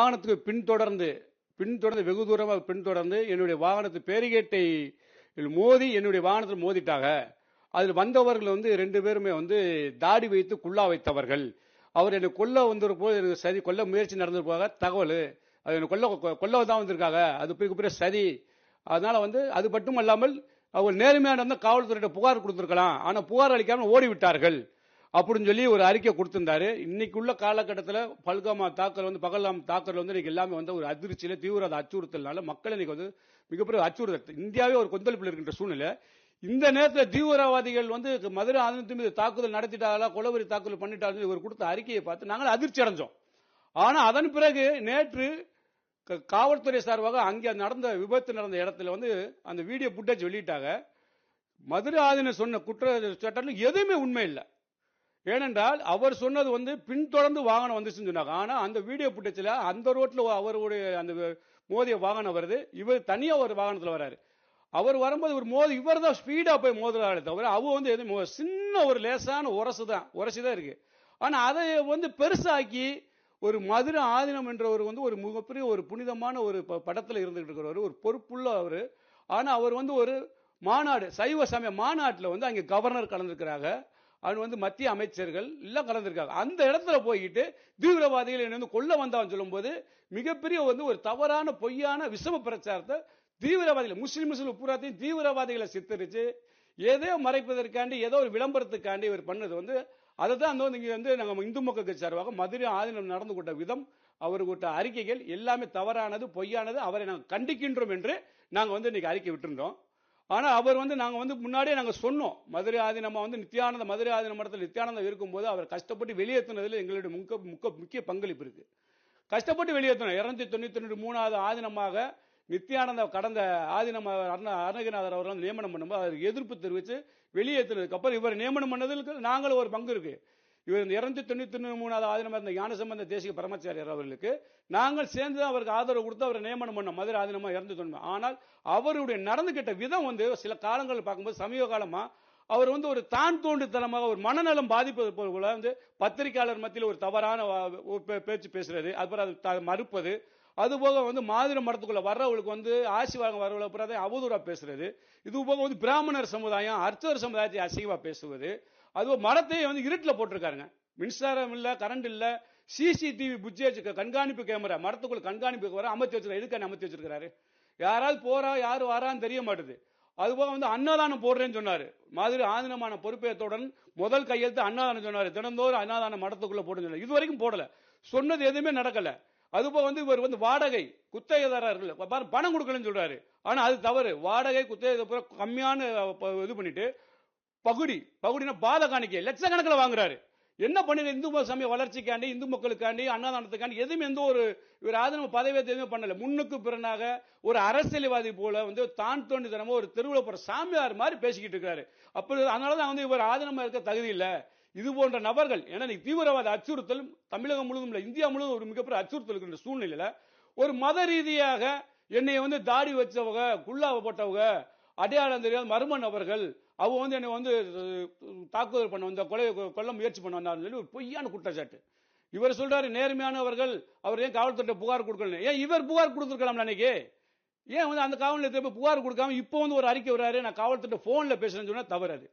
வாகனத்துக்கு பின்தொடர்ந்து பின்தொடர்ந்து வெகு தூரமாக பின்தொடர்ந்து என்னுடைய வாகனத்து பேரிகேட்டை மோதி என்னுடைய வாகனத்தில் மோதிட்டாங்க. அதில் வந்தவர்கள் வந்து ரெண்டு பேருமே வந்து தாடி வைத்து குள்ளா வைத்தவர்கள். அவர் என்னை கொல்ல வந்திருப்போது எனக்கு சரி கொல்ல முயற்சி நடந்திருப்பாங்க தகவல். அது என்னை கொல்ல கொ- கொல்ல தான் வந்திருக்காங்க. அது பிறகு பெரிய சரி அதனால வந்து அது மட்டும் அல்லாமல் அவர் நேர்மையான இருந்தால் காவல்துறையிட்ட புகார் கொடுத்துருக்கலாம். ஆனால் புகார் அளிக்காமல் ஓடிவிட்டார்கள். அப்படின்னு சொல்லி ஒரு அறிக்கை கொடுத்திருந்தாரு. இன்னைக்கு உள்ள காலகட்டத்தில் பல்காமா தாக்கல் வந்து பகல்லாம் தாக்கல் வந்து இன்னைக்கு எல்லாமே வந்து ஒரு அதிர்ச்சியில தீவிரவாத அச்சுறுத்தல்னால மக்கள் இன்னைக்கு வந்து மிகப்பெரிய அச்சுறுத்தல். இந்தியாவே ஒரு கொந்தளிப்பில் இருக்கின்ற சூழ்நிலை. இந்த நேரத்தில் தீவிரவாதிகள் வந்து மதுரை ஆனந்தத்து மீது தாக்குதல் நடத்திட்டாங்களா கொலவரி தாக்குதல் பண்ணிட்டாங்க இவர் கொடுத்த அறிக்கையை பார்த்து நாங்கள் அதிர்ச்சி அடைஞ்சோம். ஆனா அதன் பிறகு நேற்று க- காவல்துறை சார்பாக அங்கே நடந்த விபத்து நடந்த இடத்துல வந்து அந்த வீடியோ புட்டேஜ் வெளியிட்டாங்க. மதுரை ஆதீன சொன்ன குற்ற சட்டம் எதுவுமே உண்மை இல்லை. ஏனென்றால் அவர் சொன்னது வந்து பின்தொடர்ந்து வாகனம் வந்துச்சுன்னு சொன்னாங்க. ஆனா அந்த வீடியோ புட்டேஜ்ல அந்த ரோட்ல அவருடைய அந்த மோதிய வாகனம் வருது. இவர் தனியா ஒரு வாகனத்துல வராரு. அவர் வரும்போது ஒரு மோதி இவர் தான் ஸ்பீடா போய் மோதுறாரு தவிர அவ வந்து எதுவும் சின்ன ஒரு லேசான உரசு தான் உரசி தான் இருக்கு. ஆனா அதை வந்து பெருசாக்கி ஒரு மதுரை ஆதீனம் என்றவர் வந்து ஒரு மிகப்பெரிய ஒரு புனிதமான ஒரு ப- படத்துல இருந்துகிட்டு இருக்கிறவர். ஒரு பொறுப்புள்ள அவர். ஆனா அவர் வந்து ஒரு மாநாடு சைவ சமய மாநாட்டில் வந்து அங்கே கவர்னர் கலந்துருக்கிறாங்க. அவன் வந்து மத்திய அமைச்சர்கள் எல்லாம் கலந்துருக்காங்க. அந்த இடத்துல போய்கிட்டு தீவிரவாதிகள் என்னை வந்து கொல்ல வந்தான்னு சொல்லும்போது மிகப்பெரிய வந்து ஒரு தவறான பொய்யான விஷம பிரச்சாரத்தை தீவிரவாதிகள் முஸ்லீம் முஸ்லிம் பூராத்தையும் தீவிரவாதிகளை சித்தரிச்சு ஏதோ மறைப்பதற்காண்டி ஏதோ ஒரு விளம்பரத்துக்காண்டி இவர் பண்ணது வந்து அதை தான் வந்து இங்கே வந்து நாங்கள் இந்து மக்கள் கட்சி சார்பாக மதுரை ஆதீனம் நடந்து கொண்ட விதம் அவர் அறிக்கைகள் எல்லாமே தவறானது பொய்யானது அவரை நாங்கள் கண்டிக்கின்றோம் என்று நாங்கள் வந்து இன்னைக்கு அறிக்கை விட்டுருந்தோம். ஆனா அவர் வந்து நாங்க வந்து முன்னாடியே நாங்க சொன்னோம். மதுரை ஆதீனமா வந்து நித்யானந்த மதுரை ஆதீன மடத்தில் நித்யானந்தம் இருக்கும்போது அவர் கஷ்டப்பட்டு வெளியேற்றினதுல எங்களுடைய முக்க முக்க முக்கிய பங்களிப்பு இருக்கு. கஷ்டப்பட்டு வெளியேற்றணும் இரநூத்தி தொண்ணூத்தி ரெண்டு மூணாவது ஆதினமாக நித்யானந்த கடந்த ஆதீனம அருண அருணகிரிநாதர் அவர் வந்து நியமனம் பண்ணும்போது அவர் எதிர்ப்பு தெரிவித்து வெளியேற்றினதுக்கு அப்புறம் இவர் நியமனம் பண்ணதுக்கு நாங்களும் ஒரு பங்கு இருக்கு. இவர் இந்த இருநூத்தி தொண்ணூத்தி மூணாவது ஆதீனமா இருந்த ஞானசம்பந்த தேசிய பரமாச்சாரியர் அவர்களுக்கு நாங்கள் சேர்ந்து அவருக்கு ஆதரவு கொடுத்து அவரை நியமனம் பண்ணோம். மதுரை ஆதீனமா இறந்து தொண்ணூறு. ஆனால் அவருடைய நடந்துகிட்ட விதம் வந்து சில காலங்கள் பார்க்கும்போது சமீப காலமா அவர் வந்து ஒரு தான் தோண்டித்தனமாக ஒரு மனநலம் பாதிப்பது போல வந்து பத்திரிகையாளர் மத்தியில் ஒரு தவறான பேச்சு பேசுறது அதுபோல் அது த- மறுப்பது. அதுபோக வந்து மாதிரி மடத்துக்குள்ள வர்றவங்களுக்கு வந்து ஆசி வாங்க வரவங்களை அப்புறம் அதை அவதூறா பேசுறது. இது போக வந்து பிராமணர் சமுதாயம் அர்ச்சகர் சமுதாயத்தை அசிங்கமாக பேசுவது. அது மரத்தையே வந்து இருட்டில் போட்டிருக்காருங்க. மின்சாரம் இல்லை கரண்ட் இல்லை சிசிடிவி புஜ்ஜேஜ் கண்காணிப்பு கேமரா மரத்துக்குள்ள கண்காணிப்பு வர அமைச்சு வச்சிருக்காரு எதுக்கான அமைச்சு வச்சிருக்காரு யாராவது போறா யார் வாரான்னு தெரிய மாட்டுது. அதுபோக வந்து அன்னதானம் போடுறேன்னு சொன்னாரு. மாதிரி ஆதீனமான பொறுப்பேற்றுடன் முதல் கையெழுத்து அன்னதானம் சொன்னாரு. தினந்தோறும் அன்னதானம் மடத்துக்குள்ள போடுன்னு சொன்னார். இது வரைக்கும் போடல. சொன்னது எதுவுமே நடக்கல. அதுபோக வந்து இவர் வந்து வாடகை குத்தகைதாரர்கள் பணம் கொடுக்கலன்னு சொல்றாரு. ஆனா அது தவறு. வாடகை குத்தகை பூரா கம்மியான இது பண்ணிட்டு பகுடி பகுடினா பாத காணிக்கை லட்சக்கணக்கில் வாங்குறாரு. என்ன பண்ணி இந்து சமய வளர்ச்சிக்காண்டி இந்து மக்களுக்காண்டி அன்னதானத்துக்காண்டி எதுவும் எந்த ஒரு இவர் ஆதரவு பதவியத்தை எதுவுமே பண்ணல. முன்னுக்கு பிறனாக ஒரு அரசியல்வாதி போல வந்து தான் தோண்டித்தனமா ஒரு தெருவில் போற சாமியார் மாதிரி பேசிக்கிட்டு இருக்காரு. அப்படி அதனால தான் வந்து இவர் ஆதனமா இருக்க தகுதி இல்லை. இது போன்ற நபர்கள் ஏன்னா இன்னைக்கு தீவிரவாத அச்சுறுத்தல் தமிழகம் முழுவதும் இல்லை இந்தியா முழுவதும் ஒரு மிகப்பெரிய அச்சுறுத்தல் இருக்கின்ற சூழ்நிலையில ஒரு மத ரீதியாக என்னை வந்து தாடி வச்சவங்க குள்ளாவ போட்டவங்க அடையாளம் தெரியாத மர்ம நபர்கள் அவ வந்து என்னை வந்து தாக்குதல் பண்ண வந்த கொலை கொல்ல முயற்சி பண்ண வந்தாருன்னு சொல்லி ஒரு பொய்யான குற்றச்சாட்டு. இவர் சொல்றாரு நேர்மையானவர்கள் அவர் ஏன் காவல்துறை புகார் கொடுக்கல ஏன் இவர் புகார் கொடுத்துருக்கலாம் அன்னைக்கு? ஏன் வந்து அந்த காவல் நிலையத்தில் போய் புகார் கொடுக்காம இப்போ வந்து ஒரு அறிக்கை வராரு நான் காவல்துறை போன்ல பேசுறேன்னு சொன்னா தவறு அது.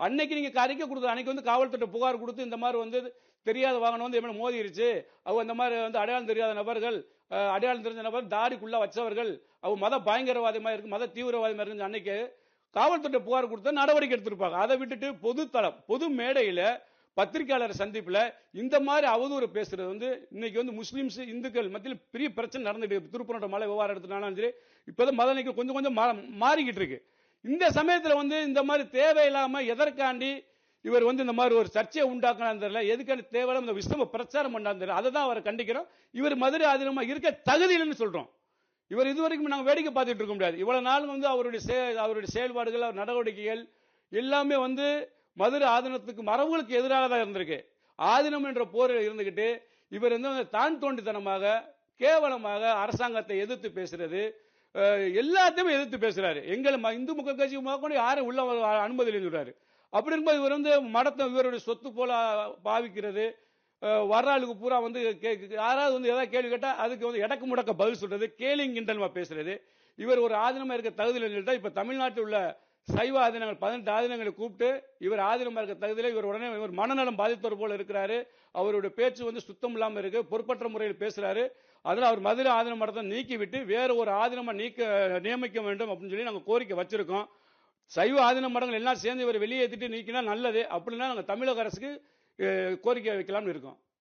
அன்னைக்கு நீங்க அறிக்கை கொடுத்த அன்னைக்கு வந்து காவல்துறை புகார் கொடுத்து இந்த மாதிரி வந்து தெரியாத வாகனம் வந்து எப்படி மோதிருச்சு. அவங்க இந்த மாதிரி வந்து அடையாளம் தெரியாத நபர்கள் அடையாளம் தெரிஞ்ச நபர் தாடிக்குள்ள வச்சவர்கள் அவ மத பயங்கரவாதமா இருக்கு மத தீவிரவாதமா இருக்கு அன்னைக்கு காவல்துறை புகார் கொடுத்தா நடவடிக்கை எடுத்திருப்பாங்க. அதை விட்டுட்டு பொது தளம் பொது மேடையில பத்திரிகையாளர் சந்திப்புல இந்த மாதிரி அவதூறு பேசுறது வந்து இன்னைக்கு வந்து முஸ்லீம்ஸ் இந்துக்கள் மத்தியில் பெரிய பிரச்சனை நடந்துட்டு இருக்கு. மலை விவகாரம் எடுத்துனாலும் சரி இப்பதான் மத நீக்கம் கொஞ்சம் கொஞ்சம் மாறிக்கிட்டு இருக்கு. இந்த சமயத்துல வந்து இந்த மாதிரி தேவையில்லாம எதற்காண்டி இவர் வந்து இந்த மாதிரி ஒரு சர்ச்சையை உண்டாக்கினான்னு தெரியல. எதுக்கான தேவையில்லாம இந்த விஸ்வ பிரச்சாரம் பண்ணான்னு தெரியல. அதை தான் அவரை கண்டிக்கிறோம். இவர் மதுரை அதிகமாக இருக்க தகுதி இல்லைன்னு சொல்றோம். இவர் இதுவரைக்கும் நாங்கள் வேடிக்கை பார்த்துட்டு இருக்க முடியாது. இவ்வளவு நாள் வந்து அவருடைய சே அவருடைய செயல்பாடுகள் அவர் நடவடிக்கைகள் எல்லாமே வந்து மதுரை ஆதீனத்துக்கு மரபுகளுக்கு எதிராக தான் இருந்திருக்கு. ஆதீனம் என்ற போரில் இருந்துகிட்டு இவர் வந்து தான் தோண்டித்தனமாக கேவலமாக அரசாங்கத்தை எதிர்த்து பேசுறது எல்லாத்தையுமே எதிர்த்து பேசுறாரு. எங்களை ம- இந்து மக்கள் கட்சி கூட யாரும் உள்ள அனுமதி சொல்றாரு. அப்படி இருக்கும்போது இவர் வந்து மடத்தை இவருடைய சொத்து போல பாவிக்கிறது வர்ற ஆளுக்கு பூரா வந்து யாராவது வந்து ஏதாவது கேள்வி கேட்டால் அதுக்கு வந்து இடக்கு முடக்க பதில் சொல்றது கேலிங் கிண்டல்மா பேசுறது. இவர் ஒரு ஆதீனமா இருக்க தகுதியில் சொல்லிட்டா இப்ப தமிழ்நாட்டில் உள்ள சைவ ஆதீனங்கள் பதினெட்டு ஆதீனங்களை கூப்பிட்டு இவர் ஆதீனமா இருக்க தகுதியில் இவர் உடனே இவர் மனநலம் பாதித்தவர் போல இருக்கிறாரு. அவருடைய பேச்சு வந்து சுத்தம் இல்லாம இருக்கு பொறுப்பற்ற முறையில் பேசுறாரு. அதில் அவர் மதுரை ஆதீன மடத்தை நீக்கிவிட்டு வேற ஒரு ஆதீனமா நீக்க நியமிக்க வேண்டும் அப்படின்னு சொல்லி நாங்கள் கோரிக்கை வச்சிருக்கோம். சைவ ஆதீன மடங்கள் எல்லாம் சேர்ந்து இவர் வெளியேற்றிட்டு நீக்கினா நல்லது. அப்படின்னா நாங்கள் தமிழக அரசுக்கு கோரிக்கை வைக்கலாம்னு இருக்கோம்.